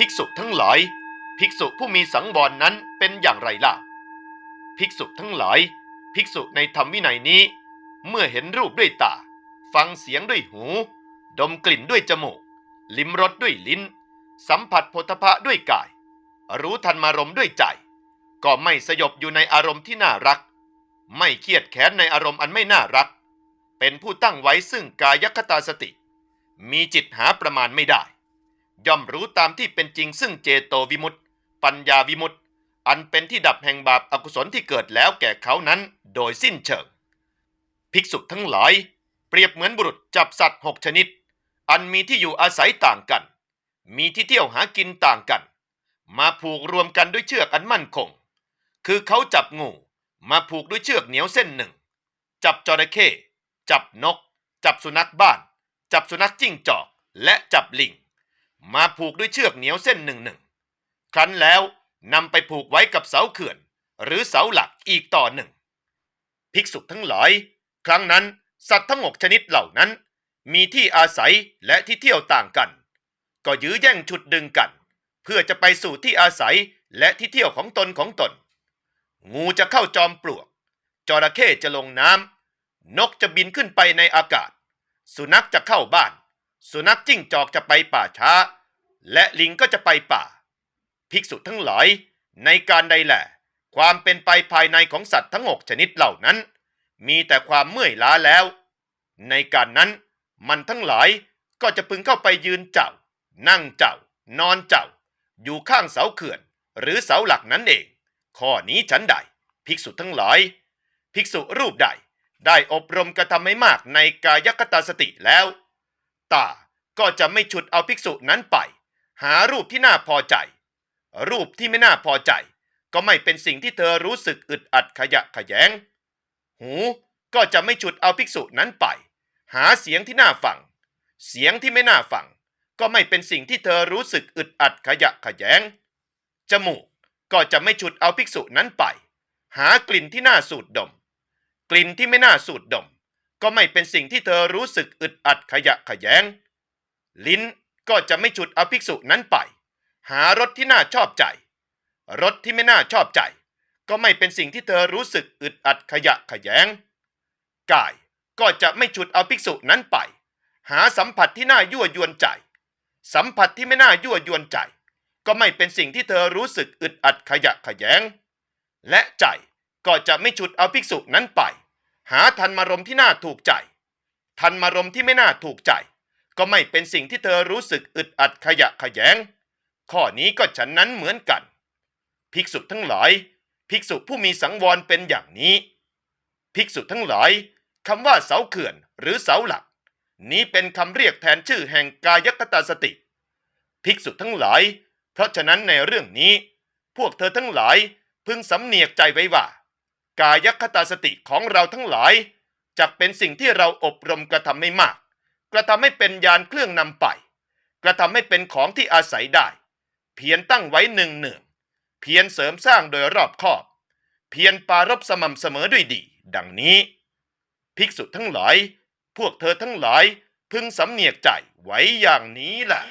ภิกษุทั้งหลาย ภิกษุผู้มีสังวรนั้นเป็นอย่างไรล่ะ ภิกษุทั้งหลาย ภิกษุในธรรมวินัยนี้ เมื่อเห็นรูปด้วยตา ฟังเสียงด้วยหู ดมกลิ่นด้วยจมูก ลิ้มรสด้วยลิ้น สัมผัสโพธพะด้วยกาย รู้ทันมารมณ์ด้วยใจ ก็ไม่สยบอยู่ในอารมณ์ที่น่ารัก ไม่เครียดแค้นในอารมณ์อันไม่น่ารัก เป็นผู้ตั้งไว้ซึ่งกายคตาสติ มีจิตหาประมาณไม่ได้ ย่อมรู้ตามที่เป็นจริงซึ่งเจโตวิมุตติ ปัญญาวิมุตติ อันเป็นที่ดับแห่งบาปอากุศลที่เกิดแล้วแก่เขานั้นโดยสิ้นเชิง ภิกษุทั้งหลาย เปรียบเหมือนบุรุษจับสัตว์หกชนิด อันมีที่อยู่อาศัยต่างกัน มีที่เที่ยวหากินต่างกัน มาผูกรวมกันด้วยเชือกอันมั่นคง คือเขาจับงูมาผูกด้วยเชือกเหนียวเส้นหนึ่ง จับจระเข้จับนก จับสุนัขบ้าน จับสุนัขจิ้งจอก และจับลิง มาผูกด้วยเชือกเหนียวเส้นหนึ่งหนึ่งครั้นแล้วนำไปผูกไว้กับเสาเขื่อน หรือเสาหลักอีกต่อหนึ่ง ภิกษุทั้งหลาย ครั้งนั้นสัตว์ทั้งหกชนิดเหล่านั้น มีที่อาศัยและที่เที่ยวต่างกัน ก็ยื้อแย่งฉุดดึงกัน เพื่อจะไปสู่ที่อาศัยและที่เที่ยวของตนของตน งูจะเข้าจอมปลวก จระเข้จะลงน้ำนกจะบินขึ้นไปในอากาศ สุนัขจะเข้าบ้าน สุนัขจิ้งจอกจะไปป่าช้า และลิงก็จะไปป่า ภิกษุทั้งหลาย ในการใดแหละ ความเป็นไปภายในของสัตว์ทั้งหกชนิดเหล่านั้น มีแต่ความเมื่อยล้าแล้ว ในการนั้น มันทั้งหลายก็จะพึงเข้าไปยืนเจ้า นั่งเจ้า นอนเจ้า อยู่ข้างเสาเขื่อน หรือเสาหลักนั้นเอง ข้อนี้ฉันใด ภิกษุทั้งหลาย ภิกษุรูปใดได้อบรมกระทำให้มากในกายคตาสติแล้ว ตาก็จะไม่ฉุดเอาภิกษุนั้นไป หารูปที่น่าพอใจ รูปที่ไม่น่าพอใจ ก็ไม่เป็นสิ่งที่เธอรู้สึกอึดอัดขยะขยง หูก็จะไม่ฉุดเอาภิกษุนั้นไป หาเสียงที่น่าฟัง เสียงที่ไม่น่าฟัง ก็ไม่เป็นสิ่งที่เธอรู้สึกอึดอัดขยะขยง จมูกก็จะไม่ฉุดเอาภิกษุนั้นไป หากลิ่นที่น่าสูดดม กลิ่นที่ไม่น่าสูดดม ก็ไม่เป็นสิ่งที่เธอรู้สึกอึดอัดขยะขยง ลิ้นก็จะไม่ฉุดเอาภิกษุนั้นไป หารสที่น่าชอบใจรสที่ไม่น่าชอบใจ ก็ไม่เป็นสิ่งที่เธอรู้สึกอึดอัดขยะขยง กายก็จะไม่ฉุดเอาภิกษุนั้นไป หาสัมผัสที่น่ายั่วยวนใจ สัมผัสที่ไม่น่ายั่วยวนใจ ก็ไม่เป็นสิ่งที่เธอรู้สึกอึดอัดขยะขยง และใจก็จะไม่ฉุดเอาภิกษุนั้นไป หาทันมารมที่น่าถูกใจทันมารมที่ไม่น่าถูกใจ ก็ไม่เป็นสิ่งที่เธอรู้สึกอึดอัดขยะขยง ข้อนี้ก็ฉันนั้นเหมือนกัน ภิกษุทั้งหลาย ภิกษุผู้มีสังวรเป็นอย่างนี้ ภิกษุทั้งหลายคำว่าเสาเขื่อนหรือเสาหลัก นี้เป็นคำเรียกแทนชื่อแห่งกายคตาสติ ภิกษุทั้งหลาย เพราะฉะนั้นในเรื่องนี้ พวกเธอทั้งหลายพึงสำเนียกใจไว้ว่า กายคตาสติของเราทั้งหลายจะเป็นสิ่งที่เราอบรมกระทำไม่มาก กระทำให้เป็นยานเครื่องนำไป กระทำให้เป็นของที่อาศัยได้ เพียรตั้งไว้หนึ่งหนึ่งเพียรเสริมสร้างโดยรอบคอบ เพียรปรารบสม่ำเสมอด้วยดี ดังนี้ ภิกษุทั้งหลาย พวกเธอทั้งหลายพึงสำเนียกใจไว้อย่างนี้แหละ